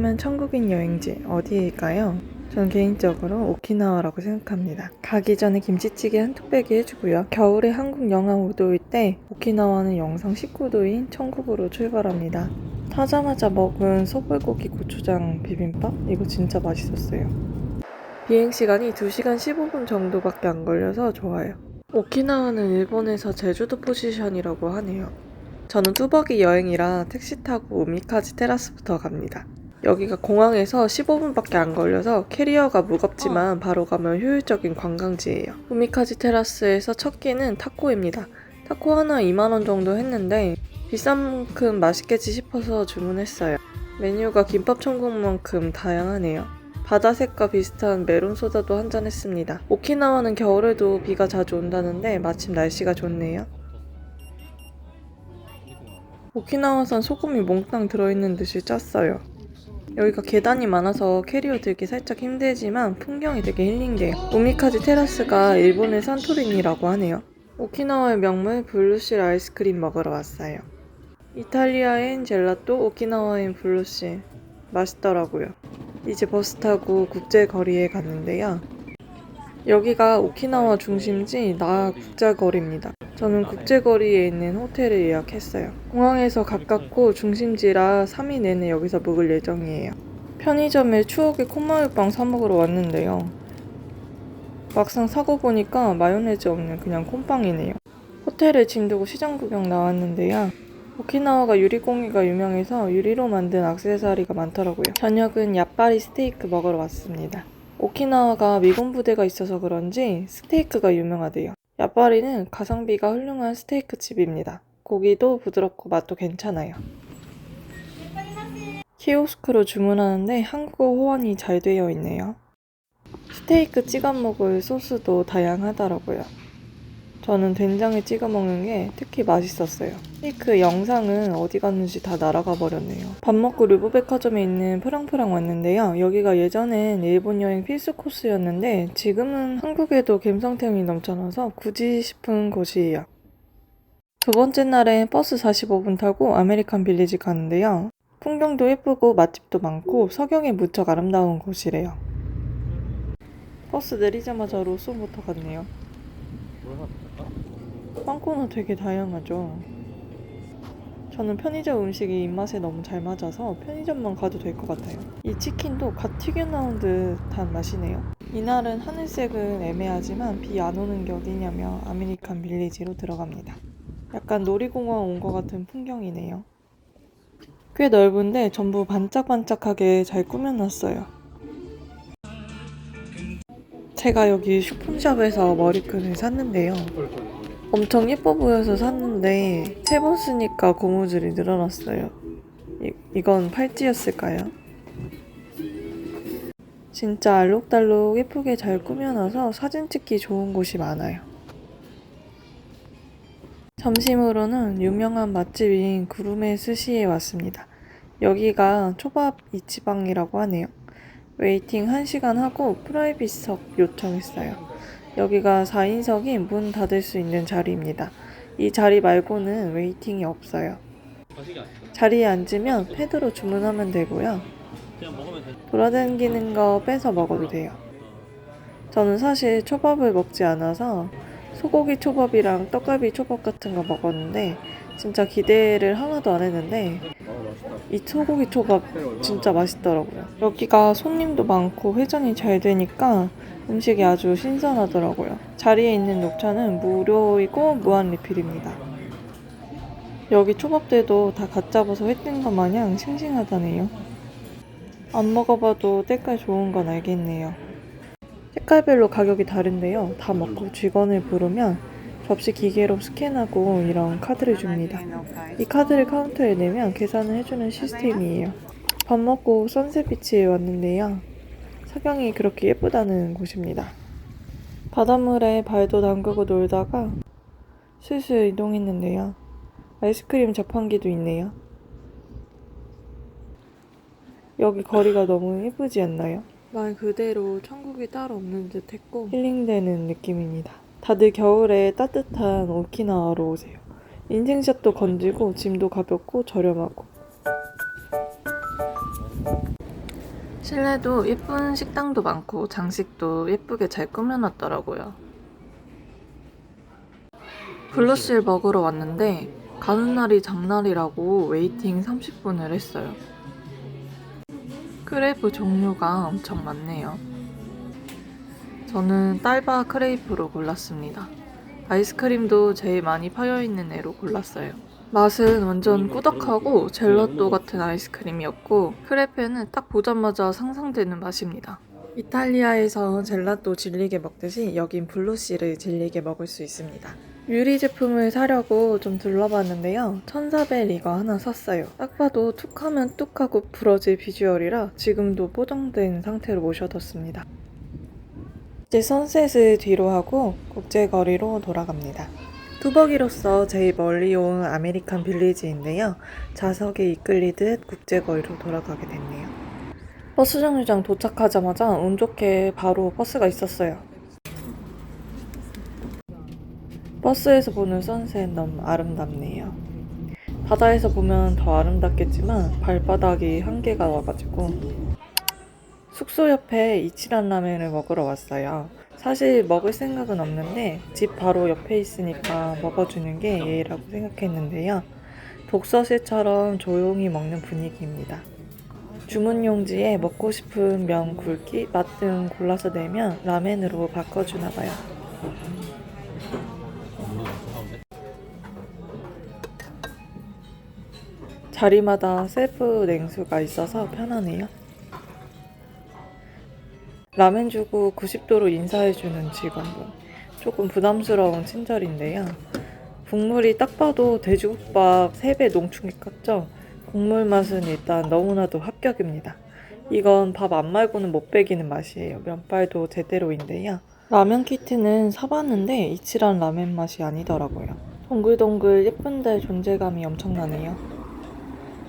가면 천국인 여행지 어디일까요? 전 개인적으로 오키나와라고 생각합니다. 가기 전에 김치찌개 한 뚝배기 해주고요. 겨울에 한국 영하 5도일 때 오키나와는 영상 19도인 천국으로 출발합니다. 타자마자 먹은 소불고기 고추장 비빔밥? 이거 진짜 맛있었어요. 비행 시간이 2시간 15분 정도밖에 안 걸려서 좋아요. 오키나와는 일본에서 제주도 포지션이라고 하네요. 저는 뚜벅이 여행이라 택시 타고 우미카지 테라스부터 갑니다. 여기가 공항에서 15분밖에 안 걸려서 캐리어가 무겁지만 바로 가면 효율적인 관광지예요. 우미카지 테라스에서 첫 끼는 타코입니다. 타코 하나 2만원 정도 했는데 비싼 만큼 맛있겠지 싶어서 주문했어요. 메뉴가 김밥 천국만큼 다양하네요. 바다색과 비슷한 메론 소다도 한잔 했습니다. 오키나와는 겨울에도 비가 자주 온다는데 마침 날씨가 좋네요. 오키나와산 소금이 몽땅 들어있는 듯이 짰어요. 여기가 계단이 많아서 캐리어 들기 살짝 힘들지만 풍경이 되게 힐링돼요. 우미카지 테라스가 일본의 산토리니라고 하네요. 오키나와의 명물 블루실 아이스크림 먹으러 왔어요. 이탈리아엔 젤라또, 오키나와엔 블루실. 맛있더라고요. 이제 버스 타고 국제 거리에 갔는데요. 여기가 오키나와 중심지 나 국제거리입니다. 저는 국제거리에 있는 호텔을 예약했어요. 공항에서 가깝고 중심지라 3일 내내 여기서 묵을 예정이에요. 편의점에 추억의 콧마요빵 사 먹으러 왔는데요. 막상 사고 보니까 마요네즈 없는 그냥 콩빵이네요. 호텔에 짐 두고 시장 구경 나왔는데요. 오키나와가 유리공예가 유명해서 유리로 만든 액세서리가 많더라고요. 저녁은 얍바리 스테이크 먹으러 왔습니다. 오키나와가 미군 부대가 있어서 그런지 스테이크가 유명하대요. 얍바리는 가성비가 훌륭한 스테이크 집입니다. 고기도 부드럽고 맛도 괜찮아요. 키오스크로 주문하는데 한국어 호환이 잘 되어 있네요. 스테이크 찍어 먹을 소스도 다양하더라고요. 저는 된장에 찍어 먹는 게 특히 맛있었어요. 스테이크 영상은 어디 갔는지 다 날아가 버렸네요. 밥 먹고 르브백화점에 있는 프랑프랑 왔는데요. 여기가 예전엔 일본 여행 필수 코스였는데 지금은 한국에도 갬성템이 넘쳐나서 굳이 싶은 곳이에요. 두 번째 날에 버스 45분 타고 아메리칸 빌리지 가는데요. 풍경도 예쁘고 맛집도 많고 석영이 무척 아름다운 곳이래요. 버스 내리자마자 로쏘부터 갔네요. 빵코너 되게 다양하죠. 저는 편의점 음식이 입맛에 너무 잘 맞아서 편의점만 가도 될 것 같아요. 이 치킨도 갓 튀겨 나온 듯한 맛이네요. 이날은 하늘색은 애매하지만 비 안 오는 게 어디냐며 아메리칸 빌리지로 들어갑니다. 약간 놀이공원 온 것 같은 풍경이네요. 꽤 넓은데 전부 반짝반짝하게 잘 꾸며놨어요. 제가 여기 슈품샵에서 머리끈을 샀는데요. 엄청 예뻐 보여서 샀는데 세 번 쓰니까 고무줄이 늘어났어요. 이, 이건 팔찌였을까요? 진짜 알록달록 예쁘게 잘 꾸며놔서 사진 찍기 좋은 곳이 많아요. 점심으로는 유명한 맛집인 구루메 스시에 왔습니다. 여기가 초밥 이치방이라고 하네요. 웨이팅 1시간 하고 프라이빗석 요청했어요. 여기가 4인석이 문 닫을 수 있는 자리입니다. 이 자리 말고는 웨이팅이 없어요. 자리에 앉으면 패드로 주문하면 되고요. 돌아다니는 거 빼서 먹어도 돼요. 저는 사실 초밥을 먹지 않아서 소고기 초밥이랑 떡갈비 초밥 같은 거 먹었는데 진짜 기대를 하나도 안 했는데 이 소고기 초밥 진짜 맛있더라고요. 여기가 손님도 많고 회전이 잘 되니까 음식이 아주 신선하더라고요. 자리에 있는 녹차는 무료이고 무한 리필입니다. 여기 초밥들도 다 갓 잡아서 회뜬 것 마냥 싱싱하다네요. 안 먹어봐도 때깔 좋은 건 알겠네요. 색깔별로 가격이 다른데요. 다 먹고 직원을 부르면 접시 기계로 스캔하고 이런 카드를 줍니다. 이 카드를 카운터에 내면 계산을 해주는 시스템이에요. 밥 먹고 선셋비치에 왔는데요. 석영이 그렇게 예쁘다는 곳입니다. 바닷물에 발도 담그고 놀다가 슬슬 이동했는데요. 아이스크림 자판기도 있네요. 여기 거리가 너무 예쁘지 않나요? 말 그대로 천국이 따로 없는 듯 했고 힐링되는 느낌입니다. 다들 겨울에 따뜻한 오키나와로 오세요. 인증샷도 건지고 짐도 가볍고 저렴하고 실내도 예쁜 식당도 많고 장식도 예쁘게 잘 꾸며놨더라고요. 블루실 먹으러 왔는데 가는 날이 장날이라고 웨이팅 30분을 했어요. 크레이프 종류가 엄청 많네요. 저는 딸바 크레이프로 골랐습니다. 아이스크림도 제일 많이 파여있는 애로 골랐어요. 맛은 완전 꾸덕하고 젤라또 같은 아이스크림이었고 크레페는 딱 보자마자 상상되는 맛입니다. 이탈리아에서 젤라또 질리게 먹듯이 여긴 블루씨를 질리게 먹을 수 있습니다. 유리 제품을 사려고 좀 둘러봤는데요. 천사벨 이거 하나 샀어요. 딱 봐도 툭하면 뚝하고 부러질 비주얼이라 지금도 뽀정된 상태로 모셔뒀습니다. 이제 선셋을 뒤로 하고 국제 거리로 돌아갑니다. 뚜벅이로서 제일 멀리 온 아메리칸 빌리지인데요. 좌석에 이끌리듯 국제 거리로 돌아가게 됐네요. 버스 정류장 도착하자마자 운 좋게 바로 버스가 있었어요. 버스에서 보는 선셋 너무 아름답네요. 바다에서 보면 더 아름답겠지만 발바닥이 한계가 와가지고 숙소 옆에 이치란 라면을 먹으러 왔어요. 사실 먹을 생각은 없는데 집 바로 옆에 있으니까 먹어주는 게 예의라고 생각했는데요. 독서실처럼 조용히 먹는 분위기입니다. 주문 용지에 먹고 싶은 면, 굵기, 맛 등 골라서 내면 라멘으로 바꿔주나 봐요. 자리마다 셀프 냉수가 있어서 편하네요. 라면 주고 90도로 인사해주는 직원분. 조금 부담스러운 친절인데요. 국물이 딱 봐도 돼지국밥 3배 농축이 같죠? 국물 맛은 일단 너무나도 합격입니다. 이건 밥 안 말고는 못 배기는 맛이에요. 면발도 제대로인데요. 라면 키트는 사봤는데 이치란 라면 맛이 아니더라고요. 동글동글 예쁜데 존재감이 엄청나네요.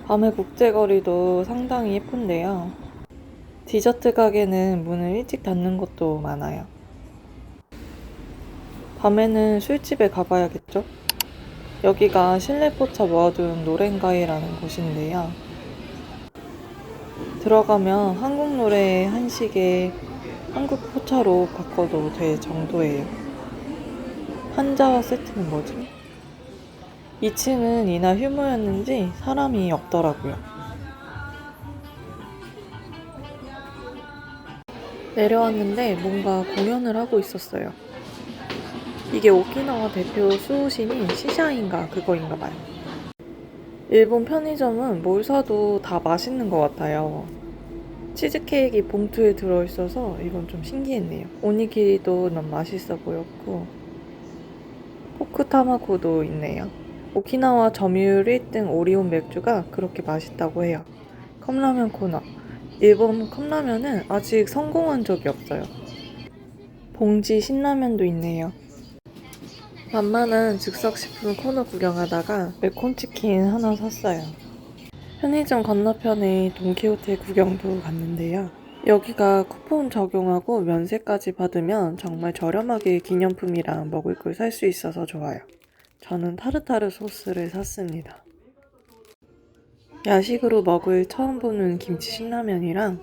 밤의 국제거리도 상당히 예쁜데요. 디저트 가게는 문을 일찍 닫는 곳도 많아요. 밤에는 술집에 가봐야겠죠? 여기가 실내 포차 모아둔 노랭가이라는 곳인데요. 들어가면 한국 노래 한식에 한국 포차로 바꿔도 될 정도예요. 한자와 세트는 뭐지? 2층은 이날 휴무였는지 사람이 없더라고요. 내려왔는데 뭔가 공연을 하고 있었어요. 이게 오키나와 대표 수호신인 시샤인가 그거인가 봐요. 일본 편의점은 뭘 사도 다 맛있는 것 같아요. 치즈케이크 봉투에 들어있어서 이건 좀 신기했네요. 오니기리도 너무 맛있어 보였고 포크 타마고도 있네요. 오키나와 점유율 1등 오리온 맥주가 그렇게 맛있다고 해요. 컵라면 코너. 일본 컵라면은 아직 성공한 적이 없어요. 봉지 신라면도 있네요. 만만한 즉석식품 코너 구경하다가 매콤치킨 하나 샀어요. 편의점 건너편에 돈키호테 구경도 갔는데요. 여기가 쿠폰 적용하고 면세까지 받으면 정말 저렴하게 기념품이랑 먹을 걸 살 수 있어서 좋아요. 저는 타르타르 소스를 샀습니다. 야식으로 먹을 처음 보는 김치 신라면이랑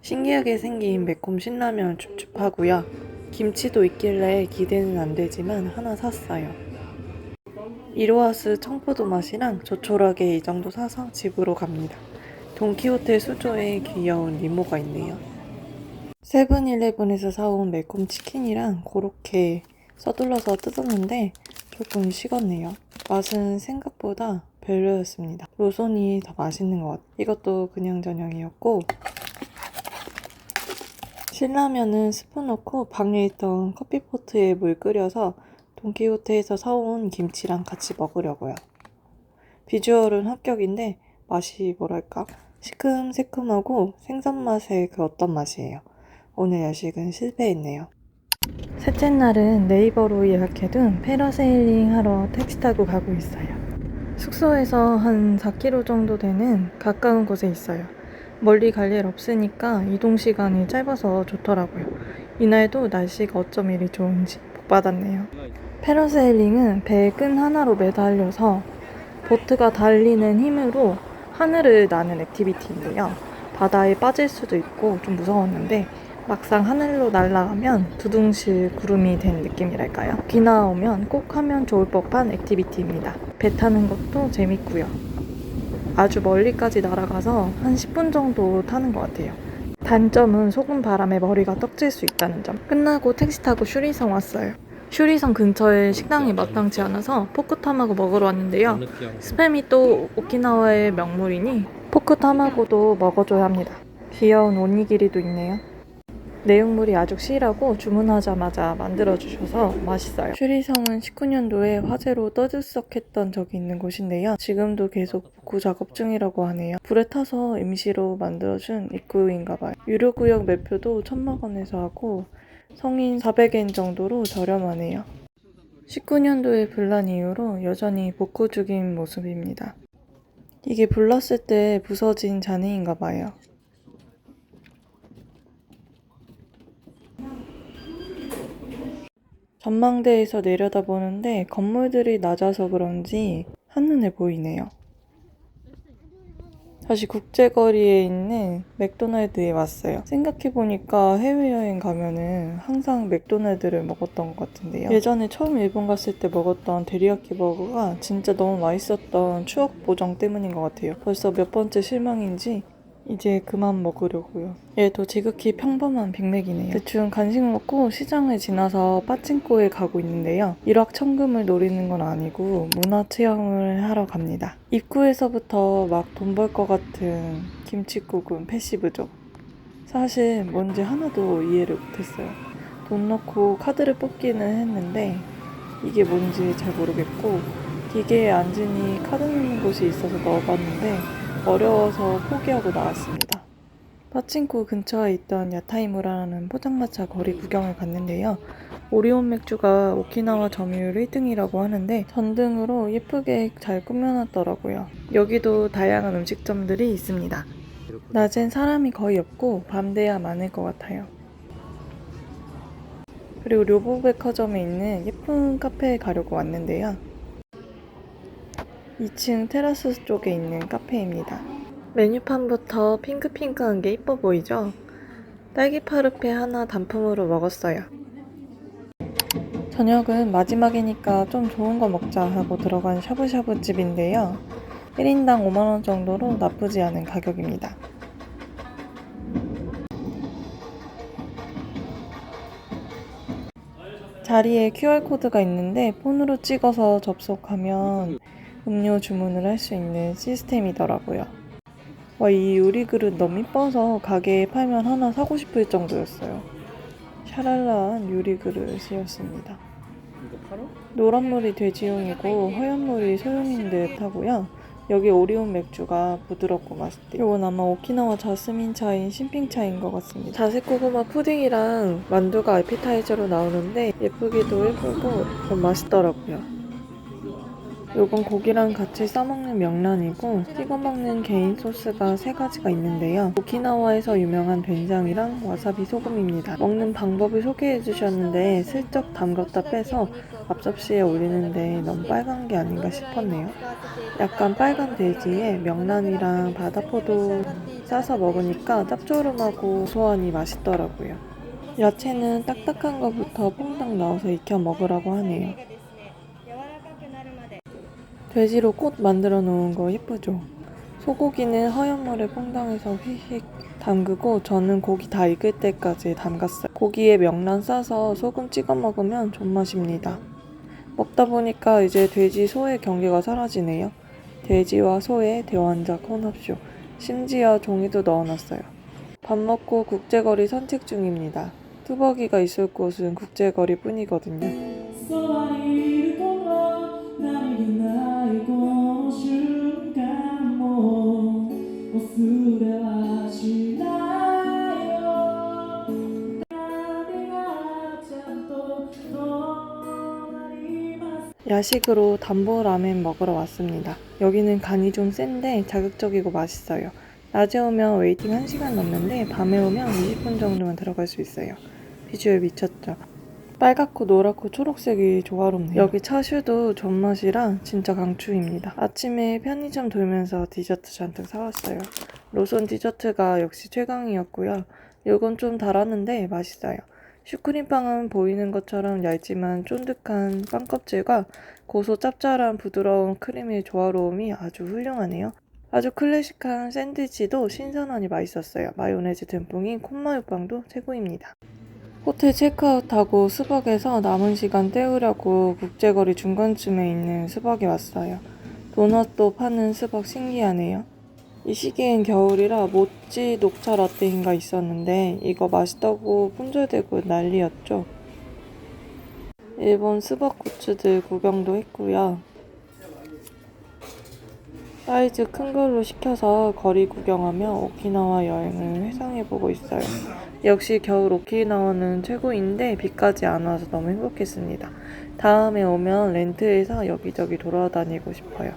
신기하게 생긴 매콤 신라면 줍줍하고요. 김치도 있길래 기대는 안 되지만 하나 샀어요. 이로하스 청포도 맛이랑 조촐하게 이 정도 사서 집으로 갑니다. 돈키호테 수조에 귀여운 니모가 있네요. 세븐일레븐에서 사온 매콤 치킨이랑 그렇게 서둘러서 뜯었는데 조금 식었네요. 맛은 생각보다 별로였습니다. 로손이 더 맛있는 것 같아요. 이것도 그냥 저녁이었고 신라면은 스푼 넣고 방에 있던 커피포트에 물 끓여서 돈키호테에서 사온 김치랑 같이 먹으려고요. 비주얼은 합격인데 맛이 뭐랄까 시큼새큼하고 생선 맛의 그 어떤 맛이에요. 오늘 야식은 실패했네요. 셋째 날은 네이버로 예약해둔 패러세일링 하러 택시 타고 가고 있어요. 숙소에서 한 4km 정도 되는 가까운 곳에 있어요. 멀리 갈 일 없으니까 이동 시간이 짧아서 좋더라고요. 이날도 날씨가 어쩜 이리 좋은지 복 받았네요. 패러세일링은 배의 끈 하나로 매달려서 보트가 달리는 힘으로 하늘을 나는 액티비티인데요. 바다에 빠질 수도 있고 좀 무서웠는데 막상 하늘로 날아가면 두둥실 구름이 된 느낌이랄까요. 오키나와 오면 꼭 하면 좋을 법한 액티비티입니다. 배 타는 것도 재밌고요. 아주 멀리까지 날아가서 한 10분 정도 타는 것 같아요. 단점은 소금 바람에 머리가 떡질 수 있다는 점. 끝나고 택시 타고 슈리성 왔어요. 슈리성 근처에 식당이 마땅치 않아서 포크타마고 먹으러 왔는데요. 스팸이 또 오키나와의 명물이니 포크타마고도 먹어줘야 합니다. 귀여운 오니기리도 있네요. 내용물이 아주 실하고 주문하자마자 만들어주셔서 맛있어요. 슈리성은 19년도에 화재로 떠들썩했던 적이 있는 곳인데요. 지금도 계속 복구 작업 중이라고 하네요. 불에 타서 임시로 만들어준 입구인가봐요. 유료구역 매표도 천막 원에서 하고 성인 400엔 정도로 저렴하네요. 19년도에 불난 이후로 여전히 복구 중인 모습입니다. 이게 불났을 때 부서진 잔해인가 봐요. 전망대에서 내려다보는데 건물들이 낮아서 그런지 한눈에 보이네요. 다시 국제거리에 있는 맥도날드에 왔어요. 생각해보니까 해외여행 가면은 항상 맥도날드를 먹었던 것 같은데요. 예전에 처음 일본 갔을 때 먹었던 데리야끼 버거가 진짜 너무 맛있었던 추억 보정 때문인 것 같아요. 벌써 몇 번째 실망인지 이제 그만 먹으려고요. 얘도 지극히 평범한 빅맥이네요. 대충 간식 먹고 시장을 지나서 빠찡코에 가고 있는데요. 일확천금을 노리는 건 아니고 문화 체험을 하러 갑니다. 입구에서부터 막 돈 벌 것 같은 김치국은 패시브죠. 사실 뭔지 하나도 이해를 못했어요. 돈 넣고 카드를 뽑기는 했는데 이게 뭔지 잘 모르겠고 기계에 앉으니 카드 넣는 곳이 있어서 넣어봤는데 어려워서 포기하고 나왔습니다. 파친코 근처에 있던 야타이무라는 포장마차 거리 구경을 갔는데요. 오리온 맥주가 오키나와 점유율 1등이라고 하는데 전등으로 예쁘게 잘 꾸며놨더라고요. 여기도 다양한 음식점들이 있습니다. 낮엔 사람이 거의 없고 밤 돼야 많을 것 같아요. 그리고 료보백화점에 있는 예쁜 카페에 가려고 왔는데요. 2층 테라스 쪽에 있는 카페입니다. 메뉴판부터 핑크핑크한 게 이뻐 보이죠? 딸기 파르페 하나 단품으로 먹었어요. 저녁은 마지막이니까 좀 좋은 거 먹자 하고 들어간 샤브샤브 집인데요. 1인당 5만원 정도로 나쁘지 않은 가격입니다. 자리에 QR코드가 있는데 폰으로 찍어서 접속하면 음료 주문을 할 수 있는 시스템이더라고요. 와, 이 유리 그릇 너무 이뻐서 가게에 팔면 하나 사고 싶을 정도였어요. 샤랄라한 유리 그릇이었습니다. 노란물이 돼지용이고 하얀물이 소용인 듯 하고요. 여기 오리온 맥주가 부드럽고 맛있대요. 이건 아마 오키나와 자스민 차인 신핑 차인 것 같습니다. 자색 고구마 푸딩이랑 만두가 에피타이저로 나오는데 예쁘기도 예쁘고 좀 맛있더라고요. 요건 고기랑 같이 싸먹는 명란이고 찍어 먹는 개인 소스가 세 가지가 있는데요. 오키나와에서 유명한 된장이랑 와사비 소금입니다. 먹는 방법을 소개해 주셨는데 슬쩍 담갔다 빼서 앞접시에 올리는데 너무 빨간 게 아닌가 싶었네요. 약간 빨간 돼지에 명란이랑 바다포도 싸서 먹으니까 짭조름하고 고소하니 맛있더라고요. 야채는 딱딱한 거부터 퐁당 넣어서 익혀 먹으라고 하네요. 돼지로 꽃 만들어 놓은 거 예쁘죠? 소고기는 허연 물에 퐁당해서 휙휙 담그고 저는 고기 다 익을 때까지 담갔어요. 고기에 명란 싸서 소금 찍어 먹으면 존맛입니다. 먹다 보니까 이제 돼지 소의 경계가 사라지네요. 돼지와 소의 대환작 혼합쇼. 심지어 종이도 넣어놨어요. 밥 먹고 국제거리 산책 중입니다. 뚜벅이가 있을 곳은 국제거리 뿐이거든요. 야식으로 담보 라멘 먹으러 왔습니다. 여기는 간이 좀 센데 자극적이고 맛있어요. 낮에 오면 웨이팅 1시간 넘는데 밤에 오면 20분 정도만 들어갈 수 있어요. 비주얼 미쳤죠. 빨갛고 노랗고 초록색이 조화롭네요. 여기 차슈도 존맛이라 진짜 강추입니다. 아침에 편의점 돌면서 디저트 잔뜩 사왔어요. 로손 디저트가 역시 최강이었고요. 이건 좀 달았는데 맛있어요. 슈크림빵은 보이는 것처럼 얇지만 쫀득한 빵 껍질과 고소 짭짤한 부드러운 크림의 조화로움이 아주 훌륭하네요. 아주 클래식한 샌드위치도 신선하니 맛있었어요. 마요네즈 듬뿍인 콘마요빵도 최고입니다. 호텔 체크아웃하고 스벅에서 남은 시간 때우려고 국제거리 중간쯤에 있는 스벅에 왔어요. 도넛도 파는 스벅 신기하네요. 이 시기엔 겨울이라 모찌 녹차 라떼인가 있었는데 이거 맛있다고 품절되고 난리였죠. 일본 스벅 굿즈들 구경도 했고요. 사이즈 큰 걸로 시켜서 거리 구경하며 오키나와 여행을 회상해보고 있어요. 역시 겨울 오키나와는 최고인데 비까지 안 와서 너무 행복했습니다. 다음에 오면 렌트해서 여기저기 돌아다니고 싶어요.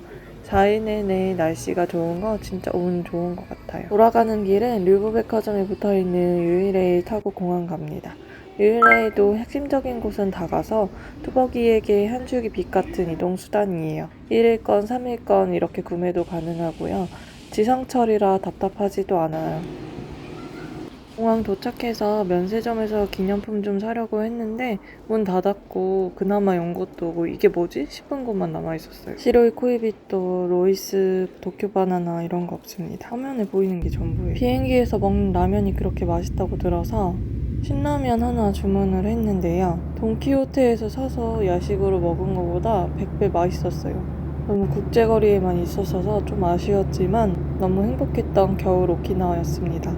4일 내내 날씨가 좋은 거 진짜 운 좋은 것 같아요. 돌아가는 길은 류브백화점에 붙어있는 유일레일 타고 공항 갑니다. 유일레일도 핵심적인 곳은 다 가서 뚜벅이에게 한 줄기 빛 같은 이동 수단이에요. 1일권, 3일권 이렇게 구매도 가능하고요. 지상철이라 답답하지도 않아요. 공항 도착해서 면세점에서 기념품 좀 사려고 했는데 문 닫았고 그나마 연 것도 뭐 이게 뭐지 싶은 것만 남아 있었어요. 시로이 코이비또, 로이스, 도쿄 바나나 이런 거 없습니다. 화면에 보이는 게 전부예요. 비행기에서 먹는 라면이 그렇게 맛있다고 들어서 신라면 하나 주문을 했는데요. 돈키호테에서 사서 야식으로 먹은 것보다 100배 맛있었어요. 너무 국제거리에만 있었어서 좀 아쉬웠지만 너무 행복했던 겨울 오키나와였습니다.